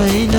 pain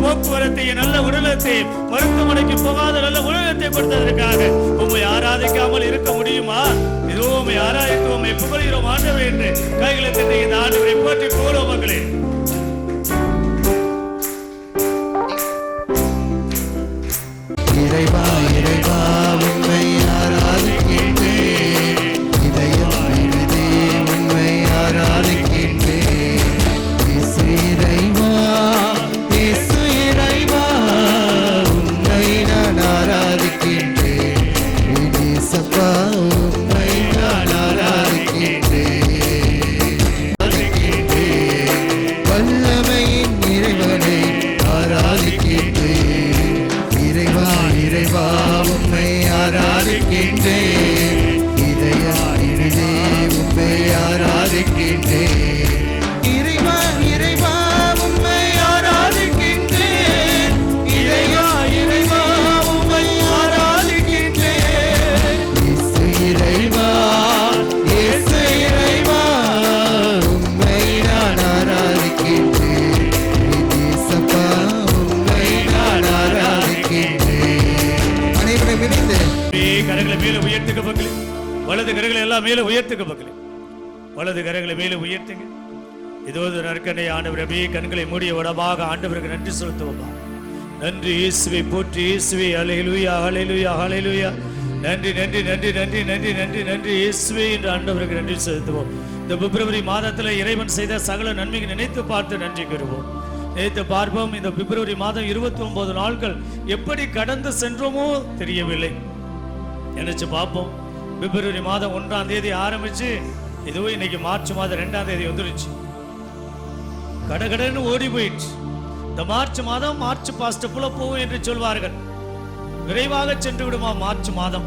போக்குவரத்தையும் நல்ல உடலத்தையும் மருத்துவமனைக்கு போகாத நல்ல உடலத்தை கொடுத்ததற்காக உம்மை ஆராதிக்காமல் இருக்க முடியுமா? இதோ உண்மை ஆராதித்து உண்மை புகழ்கிறோம் ஆண்டவர் என்று கைகளை தட்டி இந்த ஆண்டவரை போற்றி போகிறோம் மகளே மேலே உயர்த்துக்க மக்களே. வலது கரங்களை மேலே உயர்த்துங்க. இதோ ஒரு நற்கனை ஆண்டவர் அப்படியே கண்களை மூடிய உடமாக ஆண்டவருக்கு நன்றி செலுத்துவோமா? நன்றி இயேசுவை போற்றி இயேசுவை அலையிலுயா அலையிலுயா அலையிலுயா நன்றி நன்றி நன்றி நன்றி நன்றி நன்றி நன்றி இயேசுவே என்று ஆண்டவருக்கு நன்றி செலுத்துவோம். இந்த பிப்ரவரி மாதத்தில் இறைவன் செய்த சகல நன்மையை நினைத்து பார்த்து நன்றி கூறுவோம். நினைத்து பார்ப்போம் இந்த பிப்ரவரி மாதம் இருபத்தி ஒன்பது நாட்கள் எப்படி கடந்து சென்றோமோ தெரியவில்லை. நினைச்சு பார்ப்போம். பிப்ரவரி மாதம் ஒன்றாம் தேதி ஆரம்பிச்சு இதுவோ இன்னைக்கு மார்ச் மாதம் ரெண்டாம் தேதி வந்துருச்சு. கடகடன்னு ஓடி போயிடுச்சு. இந்த மார்ச் மாதம் மார்ச் பாஸ்ட் புல போகும் என்று சொல்வார்கள். விரைவாக சென்று விடுமா மார்ச் மாதம்?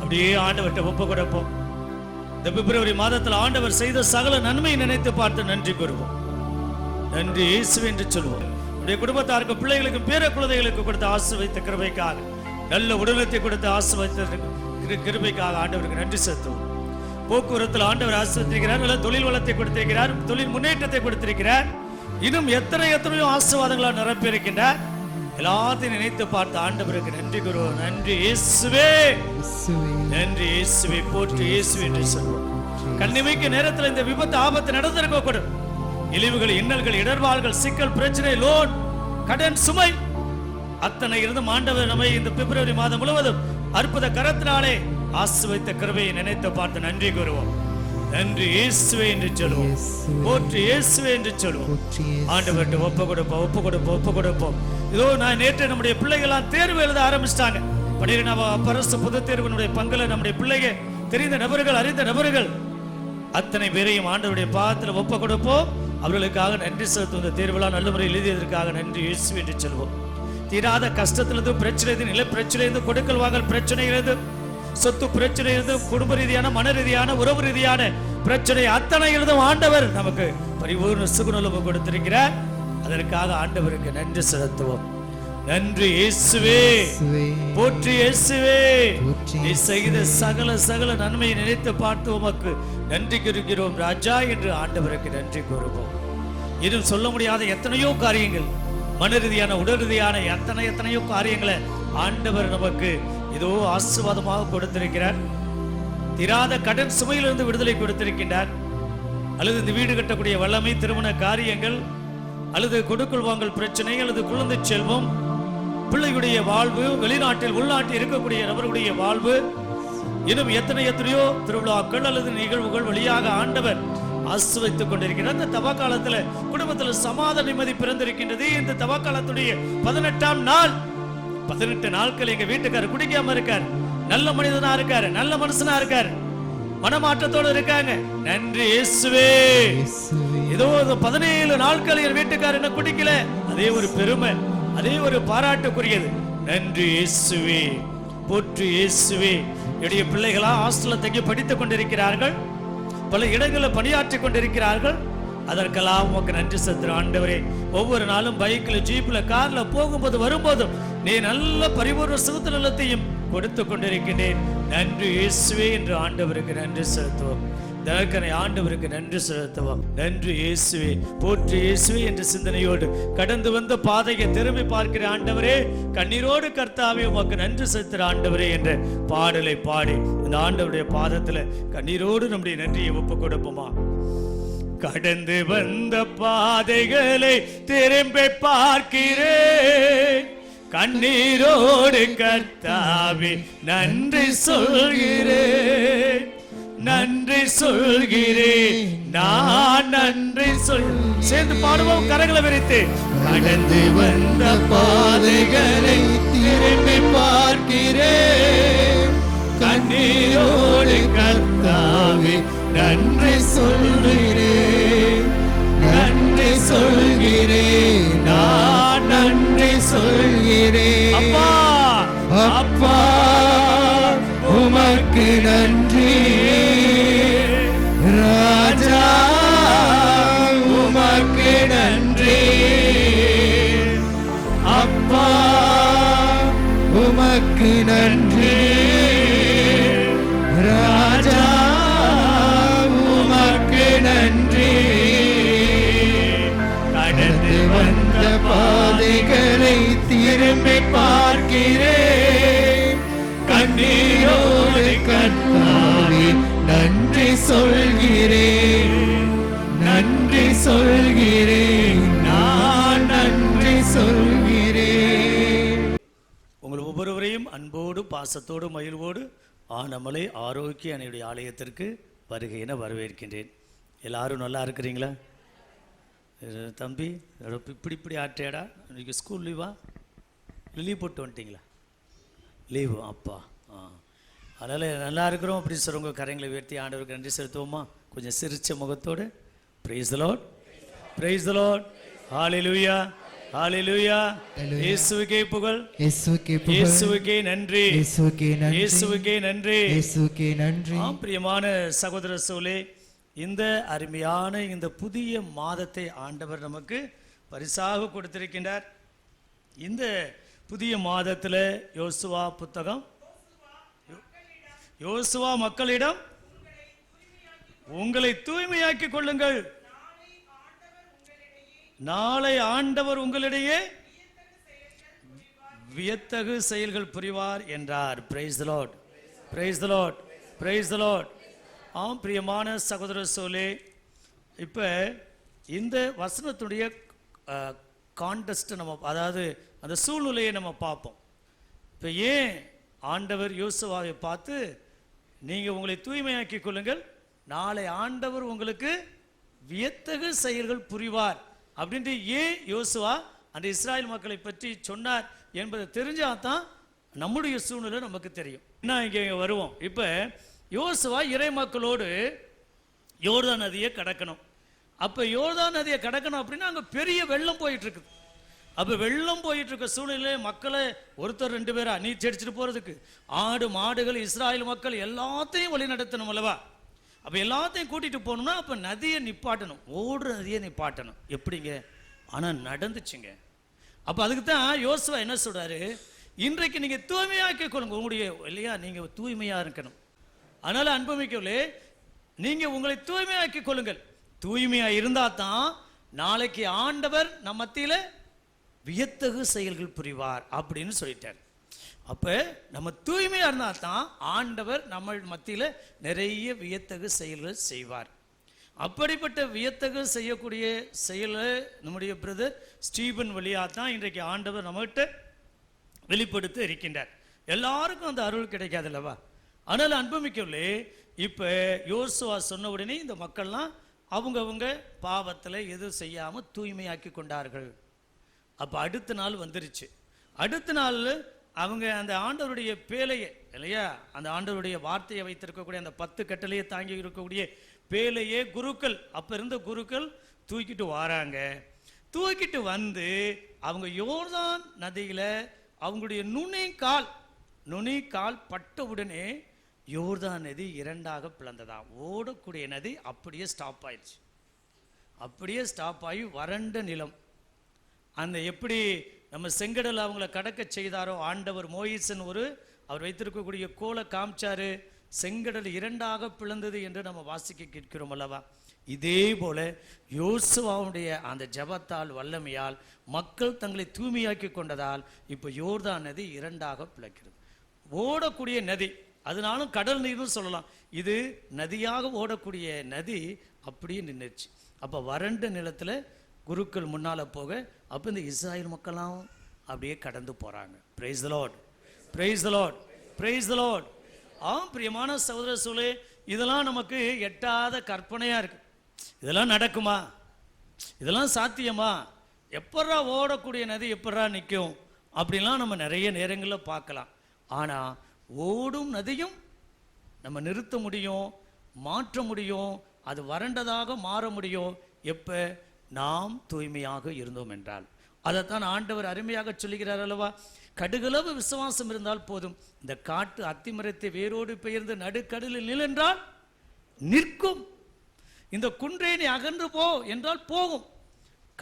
அப்படியே ஆண்டவர்கிட்ட ஒப்பு கொடுப்போம். இந்த பிப்ரவரி மாதத்தில் ஆண்டவர் செய்த சகல நன்மையை நினைத்து பார்த்து நன்றி கூறுவோம். நன்றி இயேசு என்று சொல்வோம். நம்முடைய குடும்பத்தாருக்கு பிள்ளைகளுக்கு பேர குழந்தைகளுக்கு கொடுத்த ஆசிர்வதித்த கிருபைக்காக நல்ல உடலத்தை கொடுத்து ஆசிர்வதித்த கிருபைக்காக ஆண்டவருக்கு நன்றி செலுத்துவோம். போக்குவரத்தில் ஆண்டவர் ஆசிர்வதிக்கிறார் நல்ல தொழில் வளத்தை கொடுத்திருக்கிறார் தொழில் முன்னேற்றத்தை கொடுத்திருக்கிறார். இன்னும் எத்தனை எத்தனையோ ஆசீர்வாதங்களால் நிரப்பியிருக்கின்றார். எல்லாத்தையும் நினைத்து பார்த்த ஆண்டவருக்கு நன்றி கூறுவோம் நன்றி இயேசுவே. நன்றி இயேசுவை போற்றி இயேசுவை. என்று சொல்வோம். கண்ணிமைக்கு நேரத்தில் இந்த விபத்து ஆபத்து நடந்திருக்க கூடும் இழிவுகள் இன்னல்கள் இடர்பாடுகள் சிக்கல் பிரச்சனை லோன் கடன் சுமை. அத்தனை இருந்தும் ஆண்டவர் நம்மை இந்த பிப்ரவரி மாதம் முழுவதும் அற்புத கரத்தினாலே ஆசிர்வதித்த கிருபையை நினைத்து பார்த்து நன்றி கூறுவோம். நன்றி இயேசுவே என்று சொல்லுவோம். போற்றி இயேசுவே என்று சொல்லுவோம். ஆண்டவர்கிட்ட ஒப்பு கொடுப்போம் ஒப்பு கொடுப்போம் ஒப்பு கொடுப்போம். இதோ நான் நேற்று நம்முடைய பிள்ளைகள்லாம் தேர்வு எழுத ஆரம்பிச்சிட்டாங்க. பன்னிரெண்டாம் பரசு பொது தேர்வினுடைய பங்குல நம்முடைய பிள்ளைகள் தெரிந்த நபர்கள் அறிந்த நபர்கள். அத்தனை பேரையும் ஆண்டவருடைய பாதத்தில் ஒப்பு கொடுப்போம். அவர்களுக்காக நன்றி செலுத்தும் இந்த தேர்வெல்லாம் நல்ல முறையில் எழுதியதற்காக நன்றி இயேசு என்று சொல்வோம் தீராத கஷ்டத்திலிருந்து பிரச்சனை நில பிரச்சனை கொடுக்கல் வாங்கல் பிரச்சனையிலிருந்து சொத்து பிரச்சனையிலிருந்து குடும்ப ரீதியான மன ரீதியான உறவு ரீதியான பிரச்சனை அத்தனை இருந்தும் ஆண்டவர் நமக்கு பரிபூர்ண சுகுணலவு கொடுத்திருக்கிறார். அதற்காக ஆண்டவருக்கு நன்றி செலுத்துவோம். நன்றி இயேசுவே. போற்றி இயேசுவே. நீ செய்த சகல சகல நன்மையை நினைத்து பார்த்து உமக்கு நன்றி கூறுகிறோம் ராஜா என்று ஆண்டவருக்கு நன்றி கூறுவோம். இன்னும் சொல்ல முடியாத எத்தனையோ காரியங்கள். மன ரீதியான உடல் ரீதியான எத்தனை எத்தனையோ காரியங்களை ஆண்டவர் நமக்கு ஏதோ ஆசீர்வாதமாக கொடுத்திருக்கிறார். திராத கடன் சுமையிலிருந்து விடுதலை கொடுத்திருக்கின்றார். அல்லது இந்த வீடு கட்டக்கூடிய வல்லமை திருமண காரியங்கள் அல்லது கொடுக்கல் வாங்கல் பிரச்சனை அல்லது குழந்தை செல்வம் பிள்ளையுடைய வாழ்வு வெளிநாட்டில் உள்நாட்டில் இருக்கக்கூடிய நபர்களுடைய வாழ்வு இன்னும் எத்தனை எத்தனையோ திருவிழாக்கள் அல்லது நிகழ்வுகள் வழியாக ஆண்டவர் ஆசிர்வதித்துக் கொண்டிருக்கிறார் இந்த தவ காலத்துல குடும்பத்தில் சமாதான நிம்மதி பிறந்திருக்கின்றது. இந்த தவ காலத்துடைய பதினெட்டாம் நாள் பதினெட்டு நாட்கள் எங்க வீட்டுக்காரர் குடிக்காம இருக்கார். நல்ல மனிதனா இருக்காரு நல்ல மனுஷனா இருக்காரு. மனமாற்றத்தோடு இருக்காங்க. நன்றி இயேசுவே. இயேசுவே. ஏதோ ஒரு பதினேழு நாட்கள் என் வீட்டுக்காரர் என்ன குடிக்கல. அதே ஒரு பெருமை அதே ஒரு பாராட்டுக்குரியது. நன்றி இயேசுவே. போற்று இயேசுவே. என்னுடைய பிள்ளைகளா ஹாஸ்டல்ல தங்கி படித்துக் கொண்டிருக்கிறார்கள். பல இடங்களில் பணியாற்றி கொண்டிருக்கிறார்கள். அதற்கெல்லாம் உமக்கு நன்றி செலுத்துற ஆண்டவரே. ஒவ்வொரு நாளும் பைக்ல ஜீப்ல கார்ல போகும்போது வரும்போதும் நீ நல்ல பரிபூர்ண சுகத்து நலத்தையும் கொடுத்து கொண்டிருக்கின்றேன். நன்றி இயேசுவே என்று ஆண்டவருக்கு நன்றி செலுத்துவோம் தனக்கனை ஆண்டவருக்கு நன்றி செலுத்துவோம் நன்றி இயேசுவே. போற்றி இயேசுவே என்ற சிந்தனையோடு கடந்து வந்த பாதையை திரும்பி பார்க்கிற ஆண்டவரே கண்ணீரோடு கர்த்தாவே உமக்கு நன்றி செலுத்துற ஆண்டவரே என்ற பாடலை பாடி இந்த ஆண்டவருடைய பாதத்துல கண்ணீரோடு நம்முடைய நன்றியை ஒப்பு கொடுப்போமா. கடந்து வந்த பாதைகளை திரும்பி பார்க்கிறேன். கண்ணீரோடு கர்த்தாவே நன்றி சொல்கிறேன். நன்றி சொல்கிறேன் நான் நன்றி சொல் சேர்ந்து பாடுவோம் கரங்களை விரித்து. கடந்து வந்த பாதைகளை திரும்பி பார்க்கிறேன். கண்ணீரோடு கர்த்தாவே நன்றி சொல்கிறேன் நன்றி சொல்கிறேன் நான் நன்றி சொல்கிறேன். அப்பா! அப்பா உமக்கு நன்றி பாதைகளை திரும்பி பார்க்கிறேன். கண்ணீரோடு கண்ணாடி நன்றி சொல்கிறேன். நன்றி சொல்கிறேன். நான் நன்றி சொல்கிறேன். உங்கள் ஒவ்வொருவரையும் அன்போடு பாசத்தோடு மகிழ்வோடு ஆனமலை ஆரோக்கிய அணையுடைய ஆலயத்திற்கு வருகை என வரவேற்கின்றேன். எல்லாரும் நல்லா இருக்கிறீங்களா? தம்பி இப்படி இப்படி ஆட்டேடா இன்னைக்கு ஸ்கூல் லீவா லீவ் போட்டு வந்துட்டீங்களா? லீவு அப்பா. ஆ. அதனால் நல்லா இருக்கிறோம் அப்படி சொல்கிறவங்க கரைங்களை உயர்த்தி ஆண்டவருக்கு நன்றி செலுத்துவோமா? கொஞ்சம் சிரிச்ச முகத்தோடு ப்ரைஸ் லார்ட் ப்ரைஸ் லார்ட் ஹalleluya ஹalleluya இயேசுவுக்கே புகழ். இயேசுக்கே புகழ். இயேசுவுக்கே நன்றி. இயேசுக்கே நன்றி. இயேசுவுக்கே நன்றி. நன்றி. ஆம் பிரியமான சகோதர சோலே இந்த அருமையான இந்த புதிய மாதத்தை ஆண்டவர் நமக்கு பரிசாக கொடுத்திருக்கின்றார். இந்த புதிய மாதத்தில் யோசுவா புத்தகம் யோசுவா மக்களிடம் உங்களை தூய்மையாக்கி கொள்ளுங்கள். நாளை ஆண்டவர் உங்களிடையே வியத்தகு செயல்கள் புரிவார் என்றார். Praise Lord praise Lord praise Lord ஆம் பிரியமான சகோதர சோலே இப்போ இந்த வசனத்துடைய கான்டெஸ்ட்டை நம்ம அதாவது அந்த சூழ்நிலையை நம்ம பார்ப்போம். இப்போ ஏன் ஆண்டவர் யோசுவாவை பார்த்து நீங்கள் உங்களை தூய்மையாக்கி கொள்ளுங்கள் நாளை ஆண்டவர் உங்களுக்கு வியத்தகு செயல்கள் புரிவார் அப்படின்ட்டு ஏன் யோசுவா அந்த இஸ்ராயல் மக்களை பற்றி சொன்னார் என்பதை தெரிஞ்சாதான் நம்முடைய சூழ்நிலை நமக்கு தெரியும். என்ன இங்கே வருவோம்? இப்போ யோசுவா இறை மக்களோடு யோர்தான் நதியை கடக்கணும். அப்போ யோர்தான் நதியை கடக்கணும் அப்படின்னா அங்கே பெரிய வெள்ளம் போயிட்டு இருக்குது அப்போ வெள்ளம் போயிட்டு இருக்க சூழ்நிலையில மக்களை ஒருத்தர் ரெண்டு பேரை நீச்சி அடிச்சுட்டு போகிறதுக்கு ஆடு மாடுகள் இஸ்ராயல் மக்கள் எல்லாத்தையும் வழி நடத்தணும் அல்லவா? அப்போ எல்லாத்தையும் கூட்டிட்டு போகணும்னா அப்போ நதியை நிப்பாட்டணும். ஓடுற நதியை நிப்பாட்டணும். எப்படிங்க? ஆனால் நடந்துச்சுங்க. அப்போ அதுக்கு தான் யோசுவா என்ன சொல்கிறாரு இன்றைக்கு நீங்கள் தூய்மையாக கொள்ளுங்க. உங்களுடைய இல்லையா? நீங்கள் தூய்மையாக இருக்கணும். அதனால அன்புமிக்கவர்களே நீங்க உங்களை தூய்மையாக்கி கொள்ளுங்கள். தூய்மையா இருந்தா தான் நாளைக்கு ஆண்டவர் நம்ம மத்தியில் வியத்தகு செயல்கள் புரிவார் அப்படின்னு சொல்லிட்டார். அப்ப நம்ம தூய்மையா இருந்தா தான் ஆண்டவர் நம்ம மத்தியில் நிறைய வியத்தகு செயல்கள் செய்வார். அப்படிப்பட்ட வியத்தகு செய்யக்கூடிய செயலை நம்முடைய பிரதர் ஸ்டீபன் வழியாக தான் இன்றைக்கு ஆண்டவர் நம்மகிட்ட வெளிப்படுத்த இருக்கின்றார். எல்லாருக்கும் அந்த அருள் கிடைக்காது அல்லவா? ஆனால் அன்புமிக்கவில்லை இப்போ யோசுவா சொன்ன உடனே இந்த மக்கள்லாம் அவங்கவுங்க பாவத்தில் எதுவும் செய்யாமல் தூய்மையாக்கி கொண்டார்கள். அப்போ அடுத்த நாள் வந்துருச்சு. அடுத்த நாள் அவங்க அந்த ஆண்டவருடைய பேலையை இல்லையா? அந்த ஆண்டவருடைய வார்த்தையை வைத்திருக்கக்கூடிய அந்த பத்து கட்டளையை தாங்கி இருக்கக்கூடிய பேலையே குருக்கள். அப்போ இருந்த குருக்கள் தூக்கிட்டு வராங்க. தூக்கிட்டு வந்து அவங்க யோர்தான் நதியில் அவங்களுடைய நுனி கால் நுனி கால் பட்ட உடனே யோர்தான் நதி இரண்டாக பிளந்ததாம் ஓடக்கூடிய நதி அப்படியே ஸ்டாப் ஆயிடுச்சு. அப்படியே ஸ்டாப் ஆகி வறண்ட நிலம். அந்த எப்படி நம்ம செங்கடல் அவங்கள கடக்க செய்தாரோ ஆண்டவர் மோயிசன் ஒரு அவர் வைத்திருக்கக்கூடிய கோலை காமிச்சாரு செங்கடல் இரண்டாக பிளந்தது என்று நம்ம வாசிக்க கேட்கிறோம் அல்லவா? இதே போல யோசுவாவுடைய அந்த ஜெபத்தால் வல்லமையால் மக்கள் தங்களை தூய்மையாக்கி கொண்டதால் இப்போ யோர்தான் நதி இரண்டாக பிளக்கிறது. ஓடக்கூடிய நதி அதனாலும் கடல் நீர்னு சொல்லலாம். இது நதியாக ஓடக்கூடிய நதி அப்படியே நின்றுச்சு அப்போ வறண்ட நிலத்தில் குருக்கள் முன்னால் போக அப்போ இந்த இஸ்ராயல் மக்களாம் அப்படியே கடந்து போகிறாங்க praise the Lord praise the Lord praise the Lord ஆம் பிரியமான சகோதர சூழே இதெல்லாம் நமக்கு எட்டாத கற்பனையாக இருக்குது இதெல்லாம் நடக்குமா? இதெல்லாம் சாத்தியமா? எப்பட்றா ஓடக்கூடிய நதி எப்பட்றா நிற்கும் அப்படின்லாம் நம்ம நிறைய நேரங்களில் பார்க்கலாம். ஆனால் ஓடும் நதியும் நம்ம நிறுத்த முடியும் மாற்ற முடியும் அது வறண்டதாக மாற முடியும். எப்போ? நாம் தூய்மையாக இருந்தோம் என்றால். அதைத்தான் ஆண்டவர் அருமையாக சொல்லுகிறார் அல்லவா? கடுகளவு விசுவாசம் இருந்தால் போதும். இந்த காட்டு அத்திமரத்தை வேரோடு பெயர்ந்து நடுக்கடலில் நிலென்றால் நிற்கும். இந்த குன்றே நீ அகன்று போ என்றால் போகும்.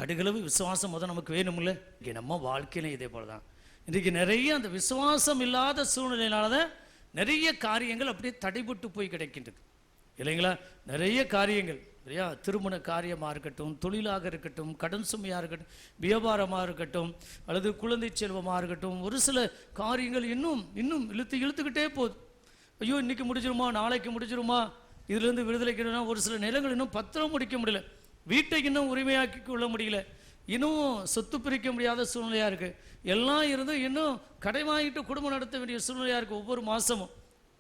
கடுகளவு விசுவாசம் முதல் நமக்கு வேணும்ல? இங்கே நம்ம வாழ்க்கையிலும் இதே போல தான் இன்றைக்கு நிறைய அந்த விசுவாசம் இல்லாத சூழ்நிலையினால தான் நிறைய காரியங்கள் அப்படியே தடைபட்டு போய் கிடைக்கின்றது. இல்லைங்களா? நிறைய காரியங்கள். இல்லையா? திருமண காரியமாக இருக்கட்டும் தொழிலாக இருக்கட்டும் கடன் சுமையாக இருக்கட்டும் வியாபாரமாக இருக்கட்டும் அல்லது குழந்தை செல்வமாக இருக்கட்டும் ஒரு சில காரியங்கள் இன்னும் இன்னும் இழுத்து இழுத்துக்கிட்டே போகுது. ஐயோ இன்னைக்கு முடிஞ்சிருமா? நாளைக்கு முடிஞ்சிருமா? இதுலேருந்து விடுதலை ஒரு சில நிலங்கள் இன்னும் பத்திரம் முடிக்க முடியல. வீட்டை இன்னும் உரிமையாக்கி கொள்ள முடியல. இன்னும் சொத்து பிரிக்க முடியாத சூழ்நிலையாக இருக்குது எல்லாம் இருந்தும் இன்னும் கடை வாங்கிட்டு குடும்பம் நடத்த வேண்டிய சூழ்நிலையாக இருக்குது ஒவ்வொரு மாதமும்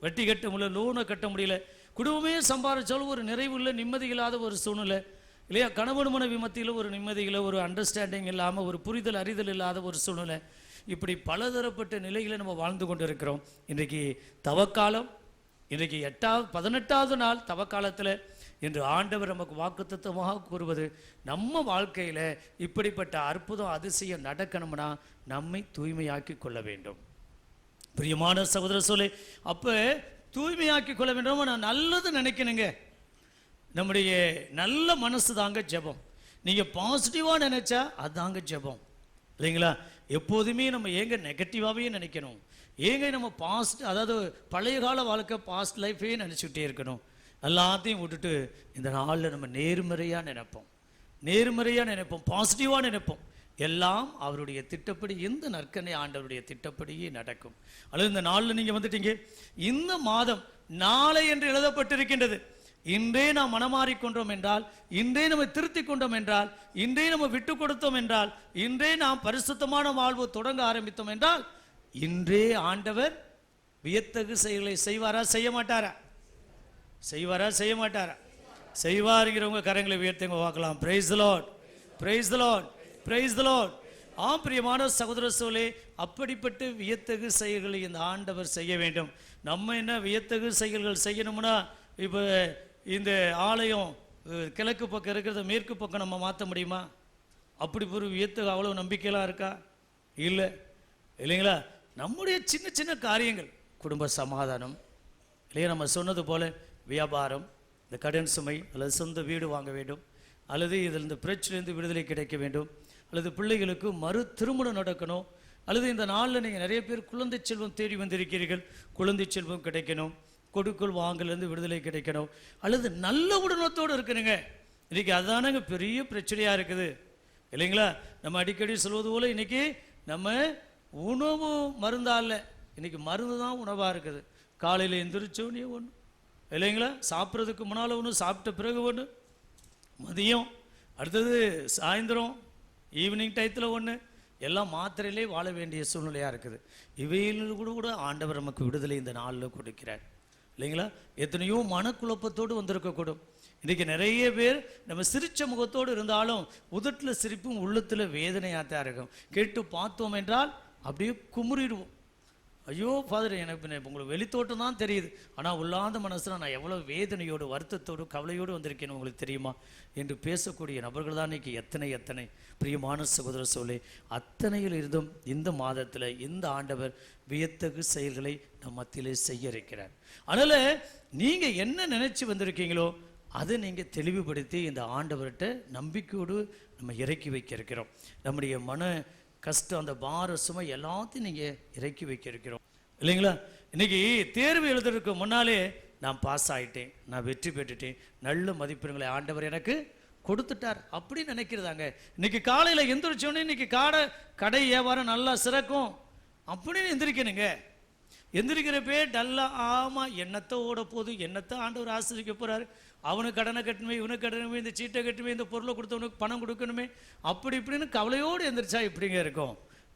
வட்டி கட்ட முடியல லோனை கட்ட முடியல. குடும்பமே சம்பாதிச்சாலும் ஒரு நிறைவு இல்லை நிம்மதி இல்லாத ஒரு சூழ்நிலை. இல்லையா? கணவன் மனைவி மத்தியில் ஒரு நிம்மதி இல்லை ஒரு அண்டர்ஸ்டாண்டிங் இல்லாமல் ஒரு புரிதல் அறிதல் இல்லாத ஒரு சூழ்நிலை. இப்படி பலதரப்பட்ட நிலைகளை நம்ம வாழ்ந்து கொண்டு இருக்கிறோம் இன்றைக்கு தவக்காலம் இன்றைக்கு எட்டாவது பதினெட்டாவது நாள் தவக்காலத்தில் என்று ஆண்டவர் நமக்கு வாக்குத்தமாக கூறுவது நம்ம வாழ்க்கையில் இப்படிப்பட்ட அற்புதம் அதிசயம் நடக்கணும்னா நம்மை தூய்மையாக்கி கொள்ள வேண்டும். பிரியமான சகோதர சொல்லி அப்போ தூய்மையாக்கி கொள்ள வேண்டும் நான் நல்லது நினைக்கணுங்க. நம்முடைய நல்ல மனசு தாங்க ஜெபம். நீங்கள் பாசிட்டிவாக நினைச்சா அதாங்க ஜெபம். இல்லைங்களா? எப்போதுமே நம்ம ஏங்க நெகட்டிவாகவே நினைக்கணும்? ஏங்க நம்ம பாஸ்ட் அதாவது பழைய கால வாழ்க்கை பாஸ்ட் லைஃபே நினச்சிக்கிட்டே இருக்கணும். எல்லாத்தையும் விட்டுட்டு இந்த நாளில் நம்ம நேர்மறையாக நினைப்போம். நேர்மறையாக நினைப்போம். பாசிட்டிவாக நினைப்போம். எல்லாம் அவருடைய திட்டப்படி இந்த நற்கனை ஆண்டவருடைய திட்டப்படியே நடக்கும். அல்லது இந்த நாளில் நீங்கள் வந்துட்டீங்க இந்த மாதம் நாளை என்று எழுதப்பட்டிருக்கின்றது. இன்றே நாம் மனமாறிக்கொண்டோம் என்றால் இன்றே நம்ம திருத்தி கொண்டோம் என்றால் இன்றே நம்ம விட்டு கொடுத்தோம் என்றால் இன்றே நாம் பரிசுத்தமான வாழ்வு தொடங்க ஆரம்பித்தோம் என்றால் இன்றே ஆண்டவர் வியத்தகு செயல்களை செய்வாரா செய்ய மாட்டாரா? செய்வாரா? செய்ய மாட்டாரா செய்வாருங்கிறவங்க கரங்களை உயர்த்தவங்க பார்க்கலாம் praise the Lord praise the Lord praise the Lord ஆம் பிரியமான சகோதர சோழே அப்படிப்பட்ட வியத்தகு செயல்களை இந்த ஆண்டவர் செய்ய வேண்டும். நம்ம என்ன வியத்தகு செயல்கள் செய்யணும்னா இப்போ இந்த ஆலயம் கிழக்கு பக்கம் இருக்கிறத மேற்கு பக்கம் நம்ம மாற்ற முடியுமா? அப்படி ஒரு வியத்தகு அவ்வளோ நம்பிக்கையெல்லாம் இருக்கா? இல்லை. இல்லைங்களா? நம்முடைய சின்ன சின்ன காரியங்கள் குடும்ப சமாதானம். இல்லையா? நம்ம சொன்னது போல வியாபாரம் இந்த கடன் சுமை அல்லது சொந்த வீடு வாங்க வேண்டும் அல்லது இதில் இந்த பிரச்சனையிலிருந்து விடுதலை கிடைக்க வேண்டும் அல்லது பிள்ளைகளுக்கு மறு திருமணம் நடக்கணும் அல்லது இந்த நாளில் நீங்கள் நிறைய பேர் குழந்தை செல்வம் தேடி வந்திருக்கிறீர்கள் குழந்தை செல்வம் கிடைக்கணும் கொடுக்கல் வாங்கலேருந்து விடுதலை கிடைக்கணும் அல்லது நல்ல உடனத்தோடு இருக்கணுங்க. இன்றைக்கி அதுதானங்க பெரிய பிரச்சனையாக இருக்குது. இல்லைங்களா? நம்ம அடிக்கடி சொல்வது போல் இன்னைக்கு நம்ம உணவு மருந்தால இன்றைக்கி மருந்து தான் உணவாக இருக்குது. காலையில் எந்திரிச்சோன்னே ஒன்று இல்லைங்களா? சாப்பிட்றதுக்கு முன்னால் ஒன்று சாப்பிட்ட பிறகு ஒன்று மதியம் அடுத்தது சாயந்தரம் ஈவினிங் டயத்தில் ஒன்று எல்லாம் மாத்திரையிலே வாழ வேண்டிய சூழ்நிலையாக இருக்குது. இவையில் கூட கூட ஆண்டவர் நமக்கு விடுதலை இந்த நாளில் கொடுக்கிறார். இல்லைங்களா? எத்தனையோ மனக்குழப்பத்தோடு வந்திருக்கக்கூடும். இன்றைக்கி நிறைய பேர் நம்ம சிரித்த முகத்தோடு இருந்தாலும் உதட்டில் சிரிப்பும் உள்ளத்தில் வேதனையாக தான் இருக்கும். கேட்டு பார்த்தோம் என்றால் அப்படியே குமுறிடுவோம். ஐயோ ஃபாதர் எனக்கு பின்ன உங்களுக்கு வெளித்தோட்டம் தான் தெரியுது. ஆனால் உள்ளாந்த மனசில் நான் எவ்வளோ வேதனையோடு வருத்தத்தோடு கவலையோடு வந்திருக்கேன்னு உங்களுக்கு தெரியுமா? என்று பேசக்கூடிய நபர்கள் தான் இன்னைக்கு எத்தனை எத்தனை. பிரியமான சகோதர சோலே அத்தனையில் இருந்தும் இந்த மாதத்தில் இந்த ஆண்டவர் வியத்தகு செயல்களை நம் மத்தியிலே செய்ய இருக்கிறார். அதனால் நீங்கள் என்ன நினச்சி வந்திருக்கீங்களோ அதை நீங்கள் தெளிவுபடுத்தி இந்த ஆண்டவர்கிட்ட நம்பிக்கையோடு நம்ம இறக்கி வைக்க இருக்கிறோம். நம்முடைய மன கஷ்டம் அந்த பார சுமை எல்லாத்தையும் நீங்கள் இறக்கி வைக்க இருக்கிறோம் இல்லைங்களா? இன்னைக்கு தேர்வு எழுதுறதுக்கு முன்னாலே நான் பாஸ் ஆகிட்டேன் நான் வெற்றி பெற்றுட்டேன். நல்ல மதிப்பெண்களை ஆண்டவர் எனக்கு கொடுத்துட்டார் அப்படின்னு நினைக்கிறதாங்க. இன்னைக்கு காலையில் எந்திரிச்சோன்னே இன்னைக்கு காடை கடை வியாபாரம் நல்லா சிறக்கும் அப்படின்னு எந்திரிக்கணுங்க. எந்திரிக்கிறப்பே டல்லா ஆமாம் என்னத்தை ஓட போகுது என்னத்தை ஆண்டவர் ஆசிரிக்க போகிறாரு அவனுக்கு கடனை கட்டணுமே இவனுக்கு கடனுமே இந்த சீட்டை கட்டணுமே இந்த பொருளை கொடுத்தவனுக்கு பணம் கொடுக்கணுமே. அப்படி இப்படின்னு கவலையோடு எந்திரிச்சா இப்படிங்க இருக்கும்?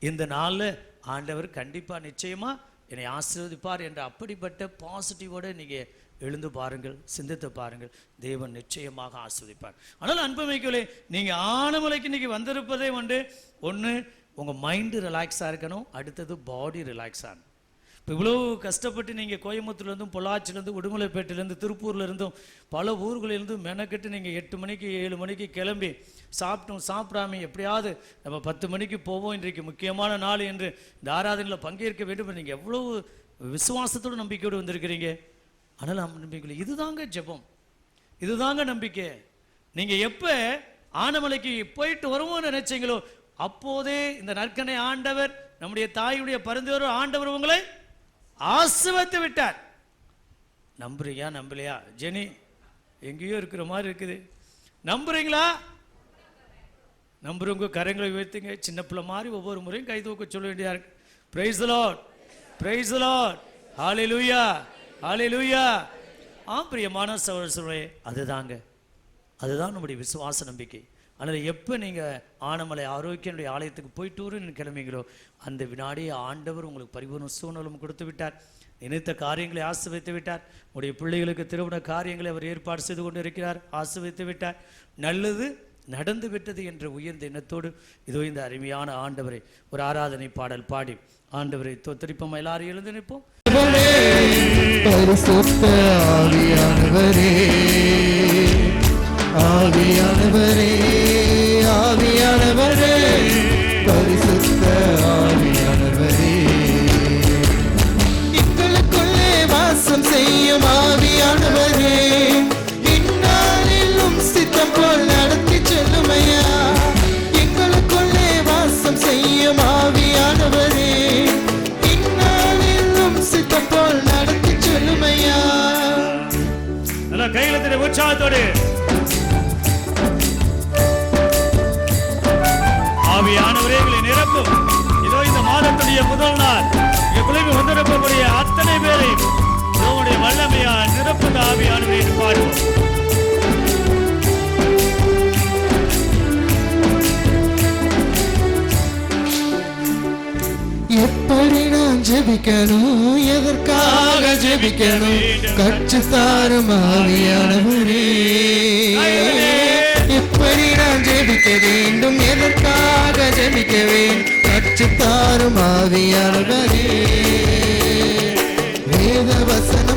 இந்த நாளில் ஆண்டவர் கண்டிப்பாக நிச்சயமாக என்னை ஆசீர்வதிப்பார் என்ற அப்படிப்பட்ட பாசிட்டிவோட நீங்கள் எழுந்து பாருங்கள் சிந்தித்து பாருங்கள். தேவன் நிச்சயமாக ஆஸ்வதிப்பார் ஆனால் அன்பமைக்கலே நீங்கள் ஆனமலைக்கு இன்னைக்கு வந்திருப்பதே வந்து ஒன்று உங்கள் மைண்டு ரிலாக்ஸாக இருக்கணும். அடுத்தது பாடி ரிலாக்ஸ் ஆகணும் இப்போ இவ்வளோ கஷ்டப்பட்டு நீங்கள் கோயம்புத்தூர்லேருந்தும் பொள்ளாச்சிலேருந்து உடுமலைப்பேட்டிலேருந்து திருப்பூர்லேருந்தும் பல ஊர்களிலிருந்தும் மெனக்கெட்டு நீங்கள் எட்டு மணிக்கு ஏழு மணிக்கு கிளம்பி சாப்பிட்டோம் சாப்பிடாம எப்படியாவது நம்ம பத்து மணிக்கு போவோம் இன்றைக்கு முக்கியமான நாள் என்று இந்த ஆராதனையில் பங்கேற்க வேண்டும் நீங்கள் எவ்வளவு விசுவாசத்தோடு நம்பிக்கையோடு வந்திருக்கிறீங்க. ஆனால் நம்பிக்கை இதுதாங்க ஜெபம். இதுதாங்க நம்பிக்கை. நீங்கள் எப்போ ஆனமலைக்கு போயிட்டு வருவோம்னு நினைச்சீங்களோ அப்போதே இந்த நற்கனை ஆண்டவர் நம்முடைய தாயுடைய பரிந்துரை ஆண்டவர் உங்களை ஆசிர்வத்து விட்டார். நம்புறீங்க நம்பலையா? ஜெனி எங்கேயோ இருக்கிற மாதிரி இருக்குது. நம்புறீங்களா? நம்புறவங்க கரங்களை உயர்த்துங்க. சின்ன பிள்ளை மாதிரி ஒவ்வொரு முறையும் கை தூக்க சொல்ல வேண்டியா இருக்கு. Praise Lord praise Lord hallelujah ஆ பிரியமான சகோதரர்களே அதுதாங்க. அதுதான் நம்முடைய விசுவாச நம்பிக்கை. அதனால் எப்போ நீங்கள் ஆனமலை ஆரோக்கியனுடைய ஆலயத்துக்கு போயிட்டு கிளம்பிங்களோ அந்த வினாடியே ஆண்டவர் உங்களுக்கு பரிபூர்ண சூழ்நிலும் கொடுத்து விட்டார். நினைத்த காரியங்களை ஆசிர்வித்து விட்டார். உடைய பிள்ளைகளுக்கு திருமண காரியங்களை அவர் ஏற்பாடு செய்து கொண்டு இருக்கிறார் ஆசிர்வித்து விட்டார். நல்லது நடந்து விட்டது என்ற உயர்ந்த எண்ணத்தோடு இதோ இந்த அருமையான ஆண்டவரை ஒரு ஆராதனை பாடல் பாடி. ஆண்டவரை தோத்தரிப்போம். எல்லாரும் எழுந்து நிற்போம். பரிசுத்த ஆவியானவரே. ஆவியானவரே ஆவியானவரே பரிசுத்த ஆவியானவரே. எங்களுக்குள்ளே வாசம் செய்யும் ஆவியானவரே. இந்நாளிலும் சித்தம் போல் நடத்தி செல்லுமையா. எங்களுக்குள்ளே வாசம் செய்யும் ஆவியானவரே. இந்நாளிலும் சித்தம் போல் நடத்தி செல்லுமையா. நல்லா கையில உற்சாகத்தோடு. ஆவியானவரே எங்களை நிரப்பும். இதோ இந்த மாதத்துடைய முதல் நாள். இங்க குழுமி வந்திருக்கக்கூடிய அத்தனை பேரை உங்களுடைய வல்லமையா நிரப்புத ஆவியானவரே பாடுவோம். எப்படி நான் ஜெபிக்கணும்? எதற்காக ஜெபிக்கணும்? கற்றுத்தாரும் ஆவியானவரே. எப்படி நான் ஜெபிக்க வேண்டும் எதற்காக ஜெபிக்க வேண்டும்? கற்றுத்தாரும் ஆவியானவரே. வேத வசனம்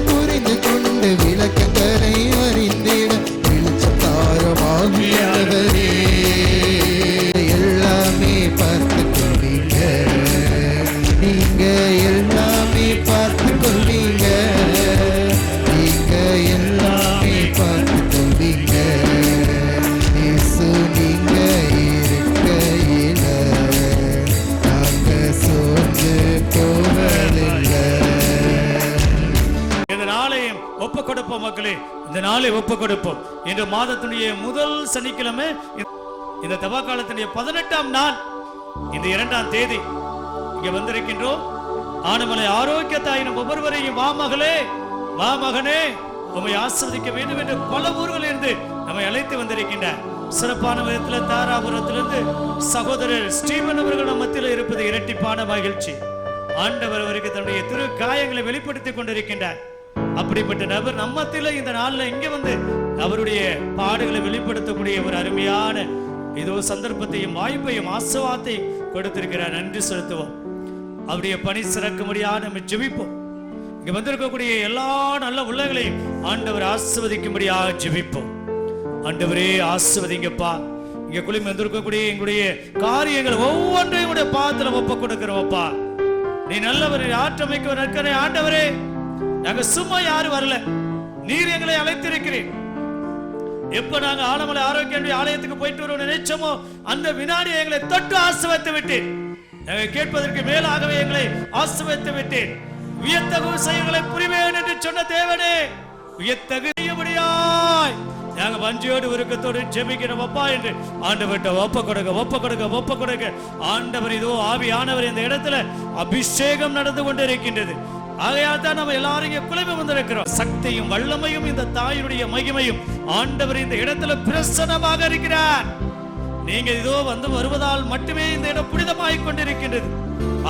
கொடுப்போம். இன்று மாதத்துடைய முதல் சனிக்கிழமை இந்த- தபா தவக்காலத்தினுடைய பதினெட்டாம் நாள் இந்த இரண்டாம் தேதி. இங்க வந்திருக்கின்றோம். ஆனமலை ஆரோக்கியத்தாயினும் ஒவ்வொருவரையும் வா மகளே வா மகனே உம்மை ஆஸ்வதிக்க வேண்டும் என்று பல ஊர்களில் இருந்து நம்மை அழைத்து வந்திருக்கின்றார். சிறப்பான விதத்தில் தாராபுரத்திலிருந்து சகோதரர் ஸ்டீவன் அவர்கள் மத்தியில் இருப்பது இரட்டிப்பான மகிழ்ச்சி. ஆண்டவர் அவருக்கு தன்னுடைய திரு காயங்களை வெளிப்படுத்திக் கொண்டிருக்கின்றார். அப்படிப்பட்ட நபர் நம்ம இந்த நாள்ல இங்க வந்து அவருடைய பாடுகளை வெளிப்படுத்தக்கூடிய ஒரு அருமையான ஏதோ சந்தர்ப்பத்தையும் வாய்ப்பையும் ஆசவாத்தையும் கொடுத்திருக்கிறார். நன்றி செலுத்துவோம். அவருடைய பணி சிறக்கும்படியாக நம்ம ஜெபிப்போம். இங்க வந்திருக்கக்கூடிய எல்லா நல்ல உள்ளங்களையும் ஆண்டவர் ஆசிர்வதிக்கும்படியாக ஜெபிப்போம். ஆண்டவரே ஆசிர்வதிங்கப்பா. இங்க குளிம் வந்திருக்கக்கூடிய எங்களுடைய காரியங்கள் ஒவ்வொன்றையும் உடைய பாத்திரம் ஒப்ப கொடுக்கிறோம்ப்பா. நீ நல்லவர் நீ ஆற்றமைக்க நற்கரை ஆண்டவரே. நாங்க சும்மா யாரும் வரல. நீர் எங்களை அழைத்திருக்கிறேன் எப்ப நாங்க ஆலமலை ஆரோக்கிய ஆலயத்துக்கு போயிட்டு வருவோம் நினைச்சோமோ அந்த வினாடி எங்களை தொட்டு ஆசிர்வத்து விட்டேன். நாங்க கேட்பதற்கு மேலாகவே எங்களை ஆசிர்வத்து விட்டேன். வியத்தகு செயல்களை புரிவேன் என்று சொன்ன தேவனே வியத்தகு முடியாய் நாங்க வஞ்சியோடு உருக்கத்தோடு ஜெபிக்கிறோம் அப்பா என்று. ஆண்டவர்கிட்ட ஒப்ப கொடுக்க ஒப்ப கொடுக்க ஒப்ப கொடுக்க ஆண்டவர் இதோ ஆவியானவர் இந்த இடத்துல அபிஷேகம் நடந்து கொண்டு இருக்கின்றது ஆகையால் தான் நம்ம எல்லாரும் இங்க குழம்பு வந்திருக்கிறோம். சக்தியும் வல்லமையும் இந்த தாயினுடைய மகிமையும் ஆண்டவர் இந்த இடத்துல பிரசனமாக இருக்கிறார். நீங்க இதோ வந்து வருவதால் மட்டுமே இந்த இடம் புனிதமாய் கொண்டிருக்கின்றது.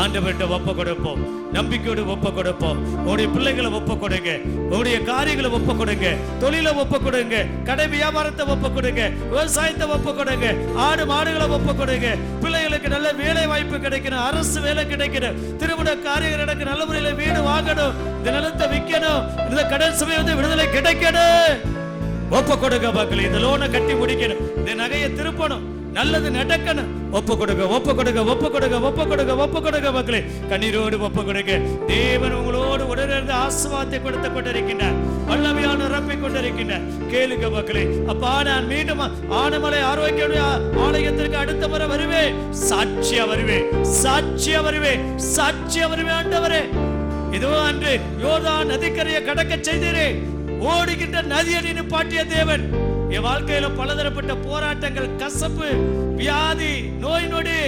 ஆண்டவர்கிட்ட ஒப்ப கொடுப்போம் நம்பிக்கையோடு ஒப்ப கொடுப்போம் உங்களுடைய பிள்ளைகளை ஒப்ப கொடுங்க உங்களுடைய காரியங்களை ஒப்ப கொடுங்க தொழிலை ஒப்ப கொடுங்க கடை வியாபாரத்தை ஒப்ப கொடுங்க விவசாயத்தை ஒப்ப கொடுங்க ஆடு மாடுகளை ஒப்ப கொடுங்க பிள்ளைகளுக்கு நல்ல வேலை வாய்ப்பு கிடைக்கணும். அரசு வேலை கிடைக்கணும். திருமண காரியங்கள் நடக்க நல்ல முறையில வீடு வாங்கணும். இந்த நிலத்தை விற்கணும். இந்த கடன் சுமை வந்து விடுதலை கிடைக்கணும். ஒப்ப கொடுங்க மக்கள். இந்த லோனை கட்டி முடிக்கணும். இந்த நகையை திருப்பணும். நல்லது நடக்கணும். ஒப்பு கொடுக்க ஒப்பு கொடுக்க ஒப்பு கொடுங்க ஒப்பு கொடுங்க ஒப்பு கொடுக்க மக்களே. கண்ணீரோடு ஒப்பு கொடுக்க தேவன் உங்களோடு உடனிருந்து ஆசுவாத்தை கொடுத்து கொண்டிருக்கின்றார். வல்லமையான நிரப்பி கொண்டிருக்கின்றார். கேளுங்க மக்களே. அப்பா நான் மீண்டும் ஆனமலை ஆரோக்கிய ஆலயத்திற்கு அடுத்த முறை வருவேன். சாட்சியா வருவேன் சாட்சியா வருவேன் சாட்சியா வருவேன் ஆண்டவரே. இதோ அன்று யோதா நதிக்கரையை கடக்க செய்தீரே. ஓடுகின்ற நதியை நிப்பாட்டிய தேவன். என் வாழ்க்கையில பலதரப்பட்ட போராட்டங்கள் கசப்பு வியாதி நோய் நொடி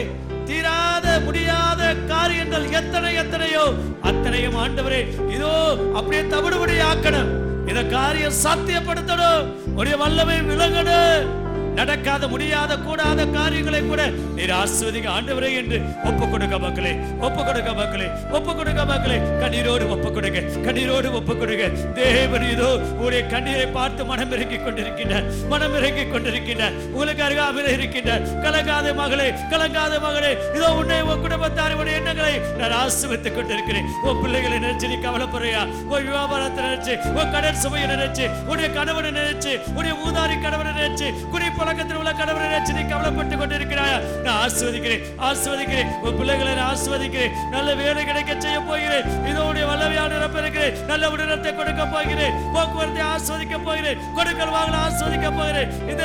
தீராத முடியாத காரியங்கள் எத்தனை எத்தனையோ அத்தனையும் ஆண்டவரே இதோ அப்படியே தவிடுபடி ஆக்கணும். இந்த காரியம் சாத்தியப்படுத்தணும். உடைய வல்லமை விளங்கணும். நடக்காத முடியாத கூடாத காரியங்களை கூட நீர் ஆஸ்வதிங்க ஆண்டவரே என்று ஒப்பு கொடுக்க மக்களே ஒப்பு கொடுக்க மக்களே ஒப்பு கொடுக்க மக்களே. கண்ணீரோடு ஒப்பு கொடுங்க கண்ணீரோடு ஒப்பு கொடுங்க தேவன் இதோ உடைய கண்ணீரை பார்த்து மனம் இறங்கி கொண்டிருக்கின்றார் மனம் இறங்கி கொண்டிருக்கின்றார். உங்களுக்கு அருகாமல் இருக்கின்றார். கலங்காத மகளே கலங்காத மகளே. இதோ உன்னை உன் குடும்பத்தார் உடைய எண்ணங்களை நான் ஆசிர்வத்துக் கொண்டிருக்கிறேன். உன் பிள்ளைகளை நினைச்சு நீ கவலைப்படுறியா? உன் வியாபாரத்தை நினைச்சு உன் கடன் சுமையை நினைச்சு உன்னுடைய கணவனை நினைச்சு உன்னுடைய ஊதாரி கணவனை நினைச்சு குறிப்பு பழக்கத்தில் உள்ள கடவுளை ரச்சனை கவலைப்பட்டு கொண்டிருக்கிறாய். நான் ஆஸ்வதிக்கிறேன் ஆஸ்வதிக்கிறேன். உன் பிள்ளைகளை நான் ஆஸ்வதிக்கிறேன். நல்ல வேலை கிடைக்க செய்ய போகிறேன். இதோடைய வல்லவையான நிரப்பிருக்கிறேன் இருக்கிறேன் நல்ல உடனத்தை கொடுக்க போகிறேன். போக்குவரத்தை ஆஸ்வதிக்க போகிறேன். கொடுக்கல் வாங்கல ஆஸ்வதிக்க போகிறேன். இந்த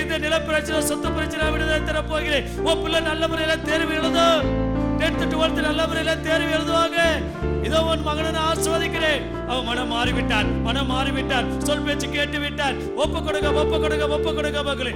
இந்த நிலப்பிரச்சனை சொத்து பிரச்சனை விடுதலை தர போகிறேன். உன் பிள்ளை நல்ல முறையில் தேர்வு எழுதும். டென்த் டுவெல்த் நல்ல முறையில தேர்வு எழுதுவாங்க. இதோ உன் மகனை நான் ஆஸ்வதிக்கிறேன் அவன் மனம் மாறிவிட்டான் மனம் மாறிவிட்டான். சொல் பேச்சு கேட்டு விட்டான் ஒப்பு கொடுங்க ஒப்பு கொடுங்க ஒப்பு கொடுங்க மகளே.